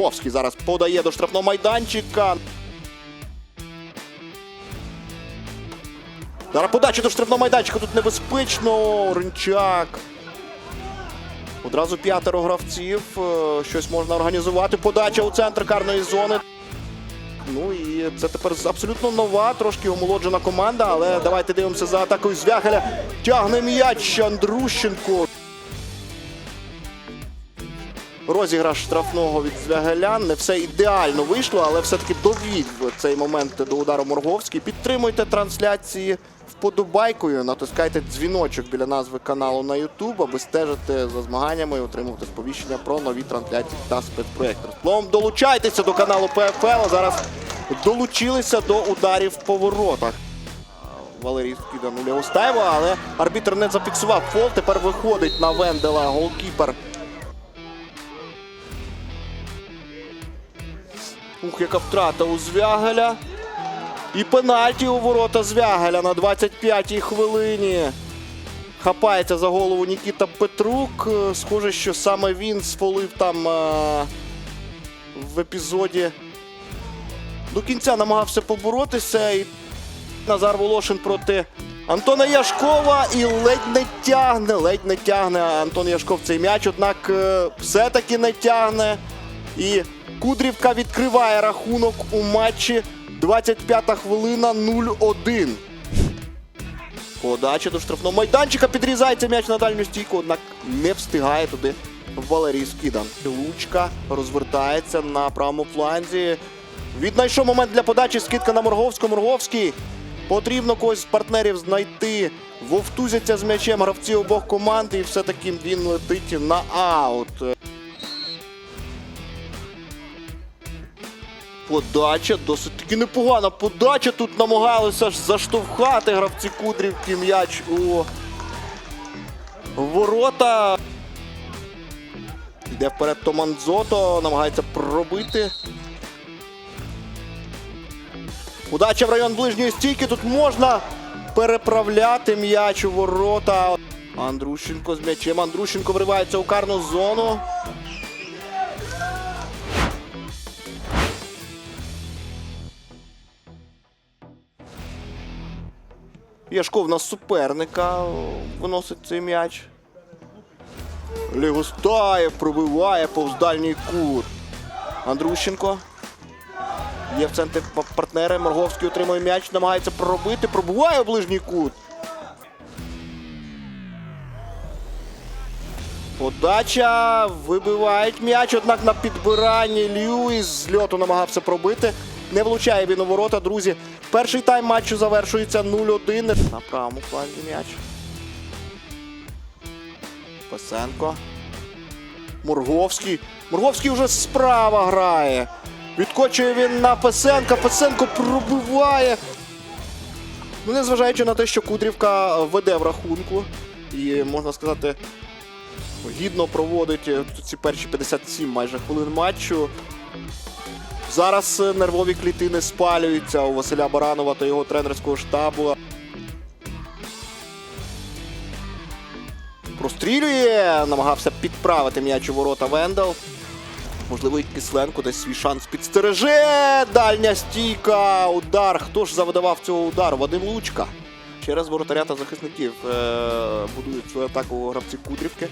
Морговський зараз подає до штрафного майданчика. Зараз подача до штрафного майданчика. Тут небезпечно. Ринчак. Одразу п'ятеро гравців. Е, Щось можна організувати. Подача у центр карної зони. Ну і це тепер абсолютно нова, трошки омолоджена команда. Але давайте дивимося за атакою Звягеля. Тягне м'яч Андрущенко. Розіграш штрафного від Звягеля. Не все ідеально вийшло, але все-таки довів цей момент до удару Морговський. Підтримуйте трансляції вподобайкою, натискайте дзвіночок біля назви каналу на YouTube, аби стежити за змаганнями і отримувати сповіщення про нові трансляції та спецпроекти. Словом, долучайтеся до каналу ПФЛ. Зараз долучилися до ударів по воротах. Валерій скида нуля Устаєва, але арбітр не зафіксував фол. Тепер виходить на Вендела голкіпер. Ух, яка втрата у Звягеля. І пенальті у ворота Звягеля на 25-й хвилині. Хапається за голову Нікіта Петрук. Е, Схоже, що саме він сфолив там е, в епізоді. До кінця намагався поборотися. І Назар Волошин проти Антона Яшкова і ледь не тягне, ледь не тягне Антон Яшков цей м'яч, однак е, все-таки не тягне. І Кудрівка відкриває рахунок у матчі. 25-та хвилина 0-1. Подача до штрафного майданчика. Підрізається м'яч на дальню стійку, однак не встигає туди Валерій Скидан. Лучка розвертається на правому фланзі. Віднайшов момент для подачі. Скидка на Морговського. Морговський. Потрібно когось з партнерів знайти. Вовтузяться з м'ячем гравці обох команд, і все-таки він летить на аут. Подача досить таки непогана. Подача тут намагалися ж заштовхати гравці Кудрівки м'яч у ворота. Йде вперед Томанзото, намагається пробити. Удача в район ближньої стійки. Тут можна переправляти м'яч у ворота. Андрущенко з м'ячем. Андрущенко вривається у карну зону. Яшков на суперника виносить цей м'яч. Лігустаєв пробиває повз дальній кут. Андрущенко. Є в центрі па- партнери. Морговський отримує м'яч, намагається пробити, пробиває у ближній кут. Подача. Вибивають м'яч, однак на підбиранні Льюіс з льоту намагався пробити. Не влучає він у ворота, друзі. Перший тайм матчу завершується 0-1. На правому фланзі м'яч. Пасенко. Мурговський. Мурговський вже справа грає. Відкочує він на Песенка. Песенко пробиває. Ну, незважаючи на те, що Кудрівка веде в рахунку. І можна сказати, гідно проводить ці перші 57 майже хвилин матчу. Зараз е, нервові клітини спалюються у Василя Баранова та його тренерського штабу. Прострілює, намагався підправити м'яч у ворота Вендел. Можливо, і Кисленко десь свій шанс підстереже. Дальня стійка. Удар. Хто ж завдавав цього удару? Вадим Лучка. Через воротаря та захисників е- будують свою атаку гравці Кудрівки.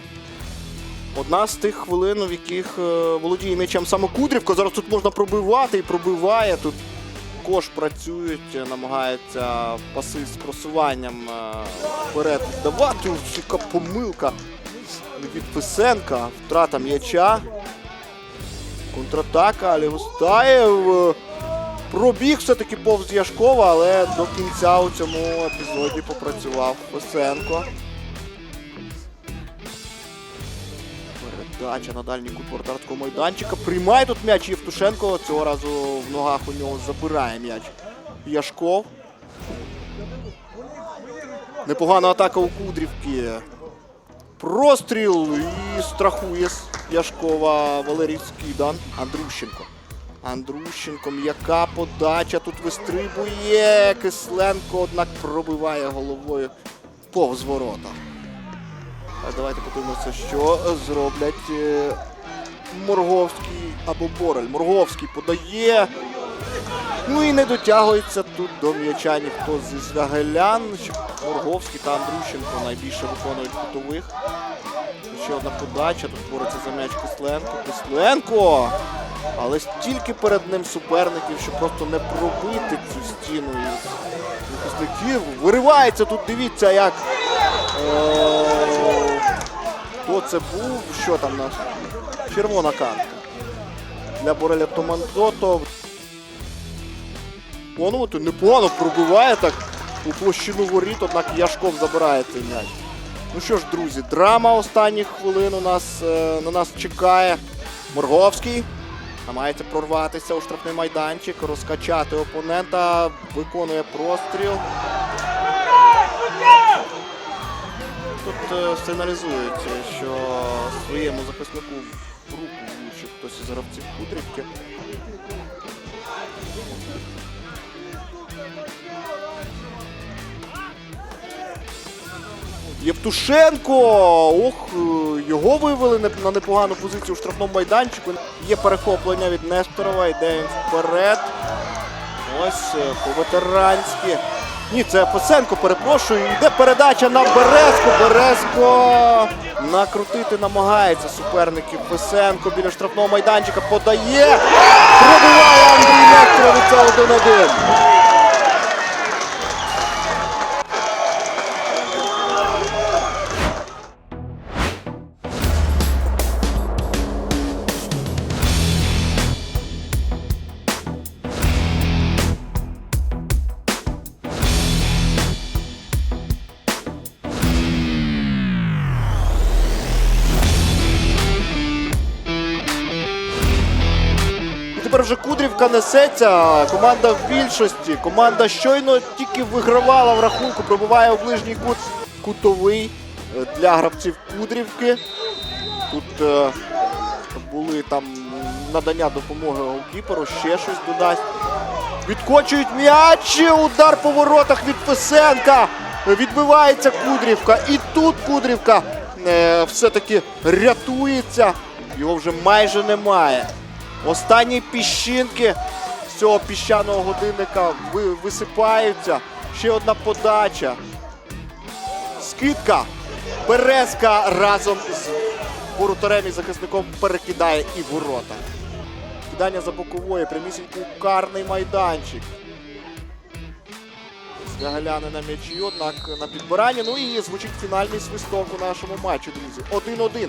Одна з тих хвилин, в яких е, володіє м'ячем саме Кудрівка. Зараз тут можна пробивати і пробиває. Тут кош працюють, намагаються паси з просуванням е, вперед давати. Яка помилка від Писенка. Втрата м'яча. Контратака, Лігустаєв. е, Пробіг все-таки повз Яшкова, але до кінця у цьому епізоді попрацював Писенко. Передача на дальній кут майданчика. Приймає тут м'яч Євтушенко. Цього разу в ногах у нього забирає м'яч Яшков. Непогана атака у Кудрівки. Простріл і страхує Яшкова Валерій Скидан. Андрущенко. Андрущенко, м'яка подача. Тут вистрибує. Кисленко, однак пробиває головою повз ворота. Давайте подивимося, що зроблять е, Морговський або Борель. Морговський подає. Ну і не дотягується тут до м'яча ніхто зі звягелян. Морговський та Андрющенко найбільше виконують кутових. Ще одна подача. Тут бореться за м'яч Кисленко. Кисленко! Але стільки перед ним суперників, що просто не пробити цю стіну із. Виривається тут, дивіться, як. Е, Це був? Що там наш? Червона картка. Для Бореля Томандото. Воно тут непогано пробиває так у площину воріт, однак Яшков забирає цей м'яч. Ну що ж, друзі, драма останніх хвилин у нас е, на нас чекає. Морговський намагається прорватися у штрафний майданчик, розкачати опонента, виконує простріл. Тут е, сигналізується, що своєму захиснику в руку влучив хтось із гравців Кудрівки. Євтушенко! Ох, е, його вивели на непогану позицію у штрафному майданчику. Є перехоплення від Несторова, йде він вперед. Ось е, по-ветеранськи. Ні, це Фесенко, перепрошую. Йде передача на Березку. Березко накрутити намагається суперників. Фесенко біля штрафного майданчика подає. Пробиває Андрій Несторов від це 1-1. І тепер вже Кудрівка несеться. Команда в більшості. Команда щойно тільки вигравала в рахунку, пробиває у ближній кут кутовий е, для гравців Кудрівки. Тут е, були там надання допомоги голкіперу, ще щось додасть. Відкочують м'яч. Удар по воротах від Фесенка. Відбивається Кудрівка. І тут Кудрівка е, все-таки рятується. Його вже майже немає. Останні піщинки з цього піщаного годинника висипаються. Ще одна подача. Скидка. Березка разом з воротарем і захисником перекидає і ворота. Кидання за бокової, прямісінький карний майданчик. Звягаляни на м'ячі, однак на підбиранні. Ну і звучить фінальний свисток у нашому матчі, друзі. 1-1.